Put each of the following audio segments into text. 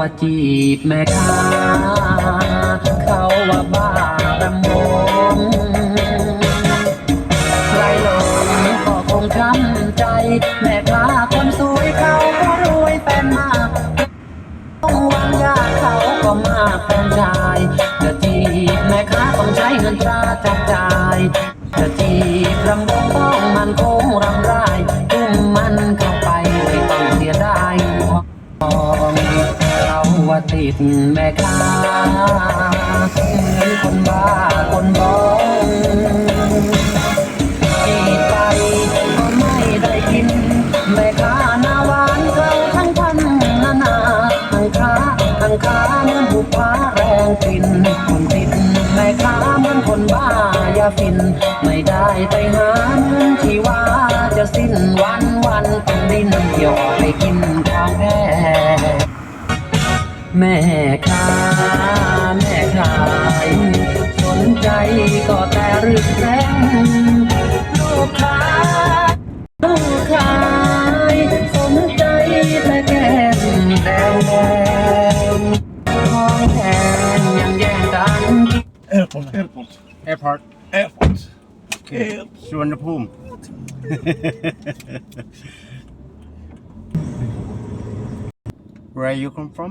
ว่าจีบแม่ค้าเขาว่าบ้ารำวงใครหลงก็คงช้ำใจ แม่ค้าคนสวยเขาก็รวยแฟนมากต้องวางยาเขาก็มากแฟนชายจะจีบแม่ค้าต้องใช้เงินตราจับจ่ายจะจีบรำวงต้ ดแม่ค้าคนบ้าคนบองจีบไปก็ไม่ได้กิน แม่ค้าหน้าหวานเขาทั้งพันนานาทั้งขาทั้งขาเหมือนบุปผาแรงฟินคนติดแม่ค้าเหมือนคนบ้ายาฟิน ไม่ได้ไปหาเงินที่ว่าจะสิ้นวันวัน แม่ค้าแม่ขาย สนใจก็แต่รึกแรงลูกค้าลูกขายสนใจแต่แก้มแดงแดงของแพงยังแย่งกันกิน Airport. Airport. Airport Airport. สุวรรณภูมิ Where you come from?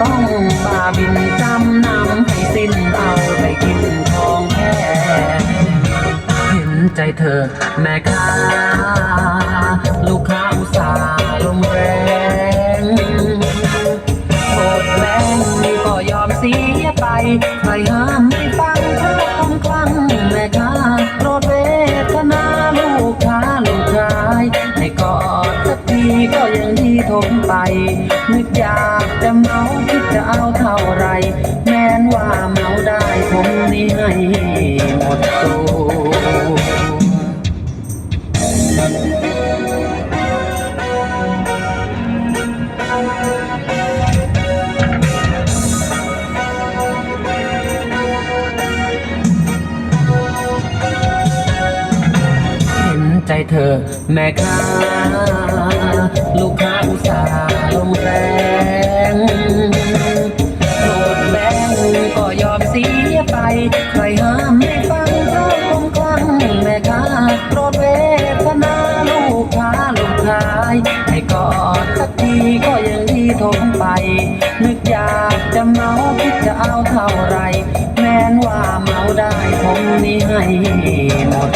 ต้องบาบินจำนำให้สิ้นเอาไปกินทองแค่เห็นใจเธอแม่ค้าลูกค้าอุตส่าห์ลงแรงโหดแรงก็ยอมเสียไป ใครห้ามไม่ฟังเธอคงคลั่งแม่ค้าโปรดเวทนาลูกค้าลูกชายให้กอดสักทีก็ยัง ทนไป นึกอยากจะเมาคิดจะเอาเท่าไร แม้นว่าเมาได้ผมนี่ให้หมดตัวเห็นใจเธอแม่ค้า แรงโกรธแบงก็ยอมเสียไป ใครห้ามไม่ฟังเธอคงคลั่งแม่ค้าโกรธเวทนาลูกค้าลูกชายให้กอดสักทีก็ยังดีทนไป นึกอยากจะเมาคิดจะเอาเท่าไร แม้นว่าเมาได้ผมนี่ให้หมด